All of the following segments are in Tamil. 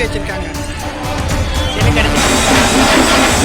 மூடி வச்சிருக்காங்க சிலை கிடைச்சிருக்கு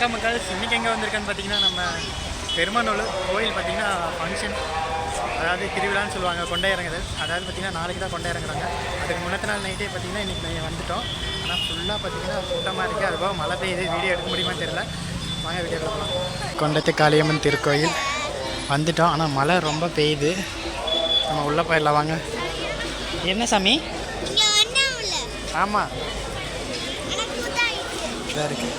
வணக்கம் மக்கள் இன்னைக்கு எங்கே வந்திருக்கான்னு பார்த்தீங்கன்னா நம்ம பெருமாநல்லூர் கோயில் பார்த்தீங்கன்னா ஃபங்க்ஷன் அதாவது திருவிழான்னு சொல்லுவாங்க கொண்டை இறங்குதல் அதாவது பார்த்தீங்கன்னா நாளைக்கு தான் கொண்டை இறங்குறாங்க அதுக்கு முன்னத்த நாள் நைட்டே பார்த்தீங்கன்னா இன்றைக்கி நாங்கள் வந்துட்டோம். ஆனால் ஃபுல்லாக பார்த்தீங்கன்னா கூட்டமாக இருக்குது அதுபோக மழை பெய்யுது. வீடியோ எடுக்க முடியுமான்னு தெரியல. வாங்க வீடியோ எடுக்கலாம் கொண்டத்து காளியம்மன் திருக்கோயில். வந்துட்டோம். ஆனால் மழை ரொம்ப பெய்யுது. நம்ம உள்ளே போயிடலாம். வாங்க. என்ன சாமி? ஆமாம் இதாக இருக்குது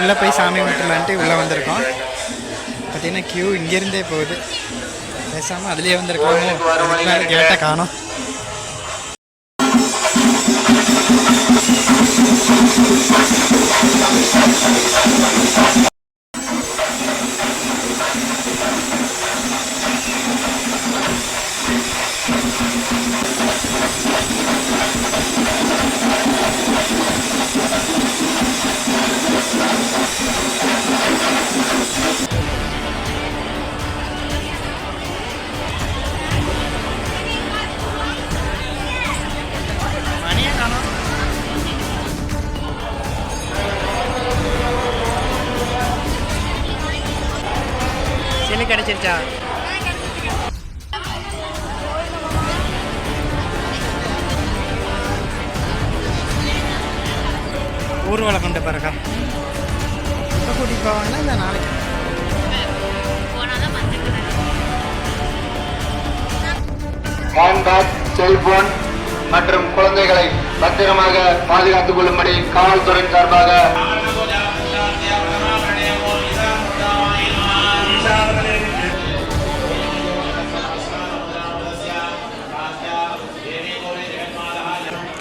உள்ளே போய் சாமி கும்பிட்டுலான்ட்டு உள்ளே வந்திருக்கோம். பார்த்தீங்கன்னா க்யூ இங்கேருந்தே போகுது. பேசாமல் அதுலேயே வந்திருக்காங்க கேட்ட காணும். ஊர்வலம் கொண்டு பாருக்கா இப்போ கூட்டிகிட்டு இல்லை நாளைக்கு? ஹேண்ட்பேக் செல்போன் மற்றும் குழந்தைகளை பத்திரமாக பாதுகாத்துக் கொள்ளும்படி காவல்துறை சார்பாக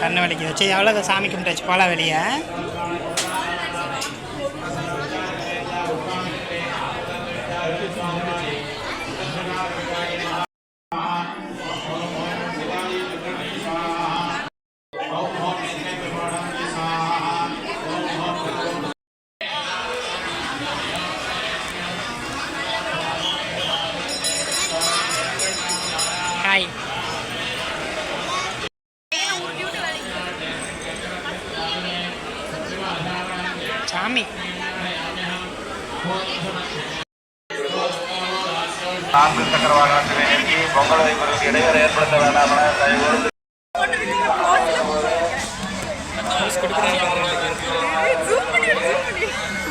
கண்ணை வலிக்குது. சரி அவ்வளோ சாமி கும்பிட்டாச்சு. போகலாம் வெளியே. சாமி நான்கு சக்கர வாகனத்தினை நீக்கி பொங்கல் வைப்பதற்கு இடையூறு ஏற்படுத்த வேண்டாம் என தயவோடு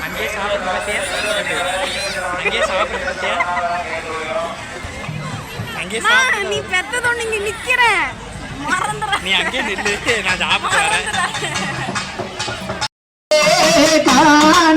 அங்கேயே சாப்பிட்ற பார்த்தியா அங்கேயே சாப்பிட்ற பார்த்தியா அங்கேயே நீ பெத்ததோன்னு இங்க நிக்கிற நீ அங்கேயே நில்லு. நான் சாப்பிட்டு வரேன். 伟大。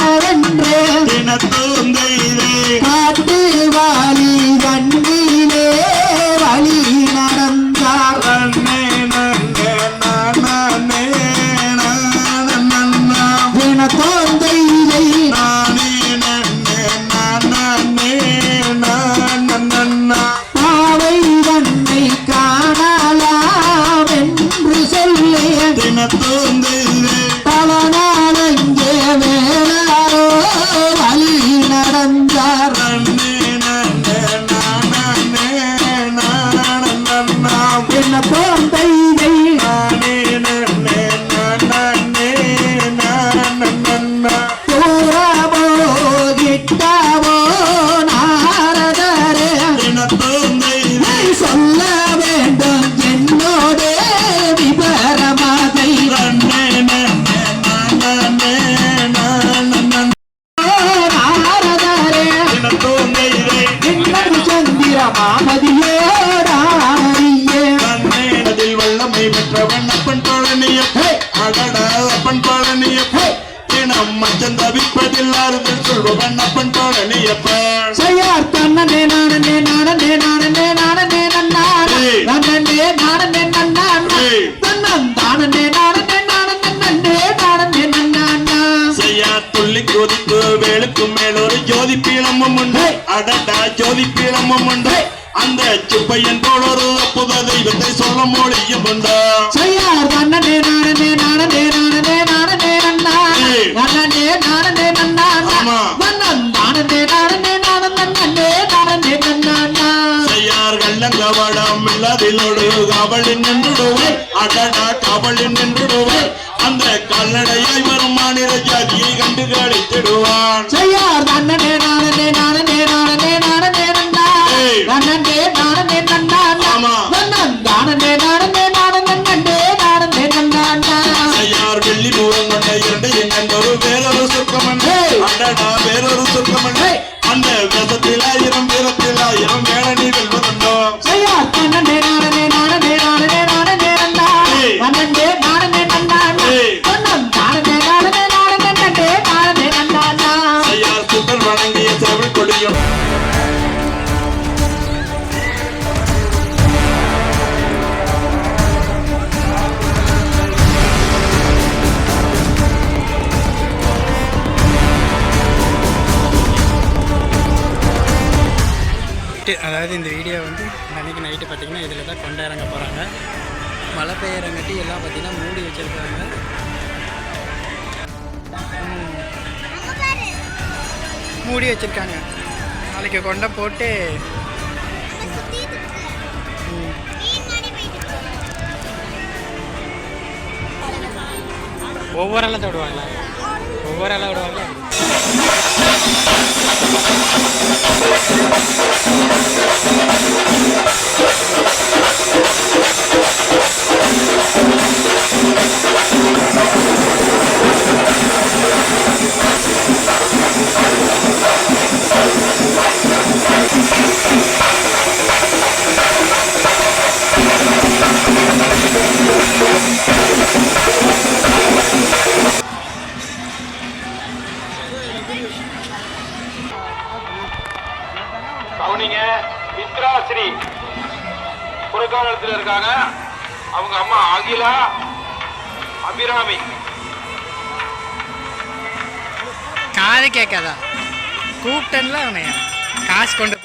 செய்யார் தன்னே நானே நானே நானே நானே நன்னான ஏய். நன்னே நானே நன்னான ஏய். தன்னன் தானே நானே நானே நன்னே நானே நன்னானா செய்யா துள்ளி கொதிப்பு வேலுக்கும் மேலொரு ஜோதி பீளமும் உண்டு. அடடா ஜோதி பீளமும் உண்டு. அந்த சுப்பையன் போல் ஒரு அற்புத தெய்வத்தை சொல்ல மொழியும் உண்டா? செய்யார் செய்யார் கள்ளங்கவடம் இல்லாதிலோடு காவலின் நின்றுடுவாய் அடடா காவலின் நின்றுடுவாய் அந்த கல்லடையாய் வரும் மாநில ஜாதியை கண்டு கழித்திடுவான் செய்யார் நன்னே நானே நானே நானே நானே ஏய். நன்னே நானே நன்னானா ஆமா. தானே நானே நானே நன்னே நானே நன்னானா செய்யார் வெள்ளி மூலம் கொண்ட இரண்டு எங்கொரு வேறொரு சொர்க்கமன். அடடா வேறொரு சொர்க்கமன். அந்த வேதத்தில் ஆயிரம் வீரத்தில் ஆயிரம் வேளனி அதாவது இந்த வீடியோ வந்து அன்றைக்கி நைட்டு பார்த்தீங்கன்னா இதில் தான் கொண்டாடங்க போகிறாங்க மழை பெய்யறங்காட்டி எல்லாம் பார்த்தீங்கன்னா மூடி வச்சுருக்காங்க. மூடி வச்சுருக்காங்க. நாளைக்கு கொண்டை போட்டு ஒவ்வொரு ஆளாக விடுவாங்களா ஒவ்வொரு ஆளாக விடுவாங்களா? Thank புறக்காலத்தில் இருக்காங்க. அவங்க அம்மா அகிலா அபிராமி. காது கேட்காதா? கூப்பிட்டேன்ல அவனை. காசு கொண்டு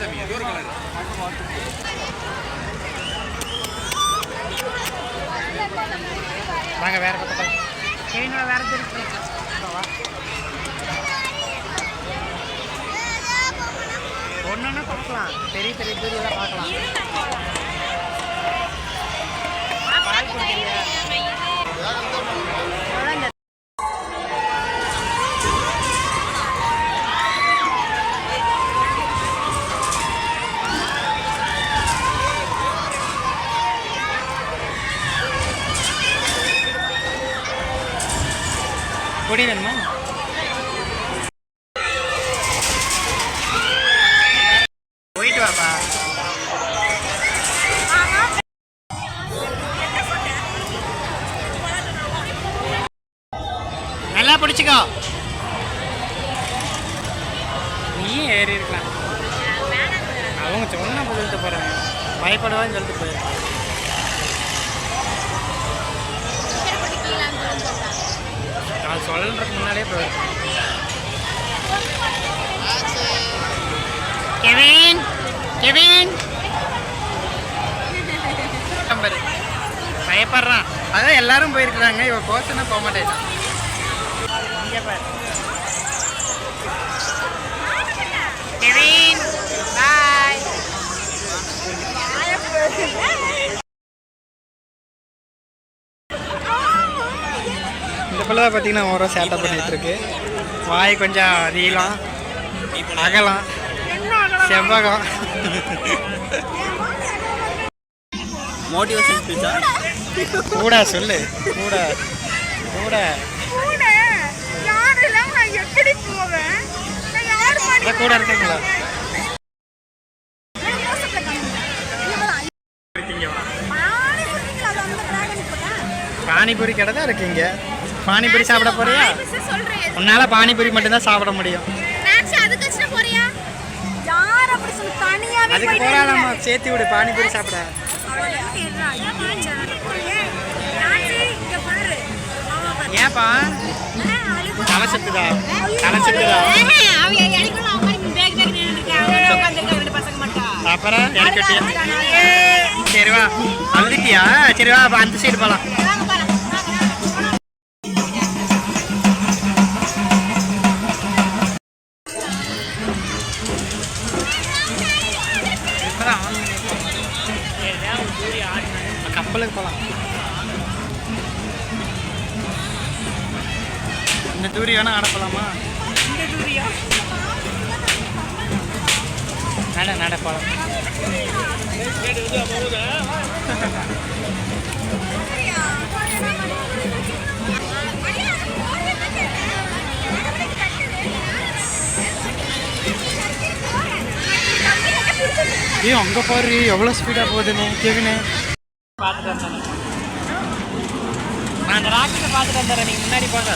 போனேன் வாங்க வேற பக்கம். சரிங்களா வேற திருப்பி ஒன்று பார்க்கலாம். பெரிய பெரிய தூரம் பார்க்கலாம். பால் குடிக்கலையா? நல்லா பிடிச்சிக்கோ. நீயும் ஏறி இருக்கலாம். அவங்க சொன்ன சொல்லிட்டு போறாங்க. பயப்படுவான்னு சொல்லிட்டு போயிருக்காங்க நான் சொல்றதுக்கு முன்னாடியே போயிருக்கேன் கெவின் கெவின். பயப்படுறான். அதான் எல்லாரும் போயிருக்கிறாங்க. இவன் கோசனா போக மாட்டேன் இங்கே பாரு கெவின் பாய் இந்த பிள்ளை தான் பார்த்தீங்கன்னா ஓரோ சேட்டை பண்ணிட்டு இருக்கு. வாய் கொஞ்சம் நீளம் அகலம் செவ்வகம். மோட்டிவேஷன் ஸ்பீச்சா கூட சொல்லு கூட கூட. எப்படி போவேன்? கூட இருக்கீங்களா பானிபூரி கடை தான் இருக்கீங்க பானிபூரி சாப்பிட போறியா? உன்னால பானிபூரி மட்டும்தான் சாப்பிட முடியும். அதுக்கு போறாதாம்மா சேர்த்து விடு பானிபூரி சாப்பிட. ஏன்பா? தலை சுத்துதா தலை சுத்துதா அப்புறம் இறக்கட்டியா சரி வா. அழுதுட்டியா சரி வா அப்ப அந்த சைடு பண்ணிருக்கோம். கப்பலுக்கு போலாம். இந்த தூரி வேணா ஆட போலாமா? நட நட போலாம். ஏய் அங்க பாரு எவ்வளவு ஸ்பீடா போகுதுன்னு கேவினு. பார்த்துட்டு வந்தேன். நான் அந்த ராக்கெட்டை பார்த்துட்டு வந்துடுறேன் நீங்க முன்னாடி போங்க.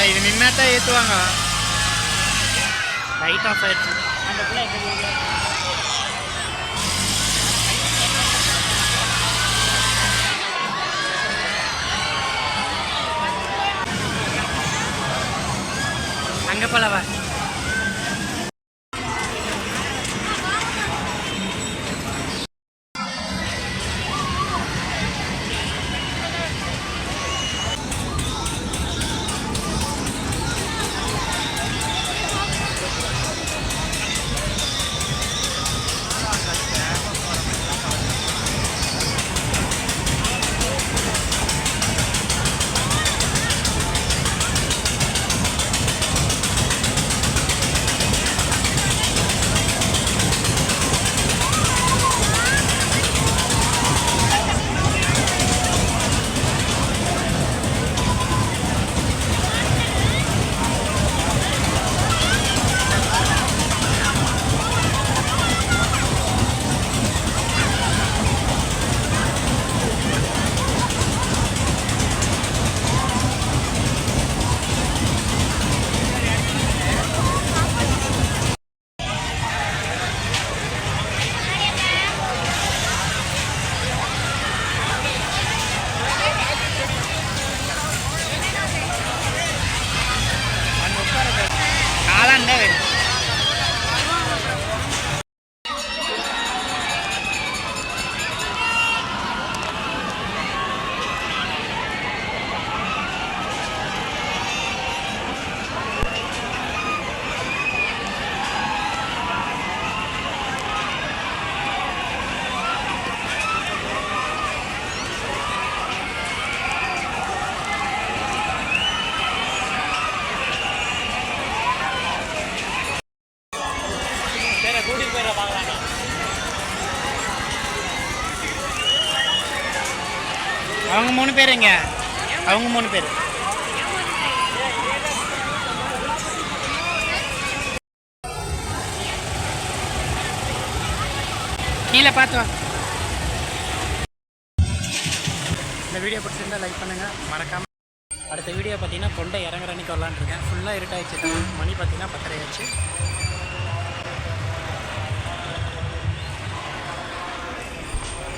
அட இது நின்னா ஏற்றுவாங்க லைட் ஆஃப் ஆயிடுச்சு அந்த பிள்ளை அங்கே போலவா? அவங்க மூணு பேர் எங்க அவங்க மூணு பேர். கீழே பார்த்து வா. இந்த வீடியோ பிடிச்சிருந்தா லைக் பண்ணுங்கள் மறக்காமல் அடுத்த வீடியோ பார்த்தீங்கன்னா கொண்டை இறங்குற அன்னைக்கு வரலான்னு இருக்கேன். ஃபுல்லாக இருட்டாயிடுச்சு. மணி பார்த்தீங்கன்னா பத்தரை ஆச்சு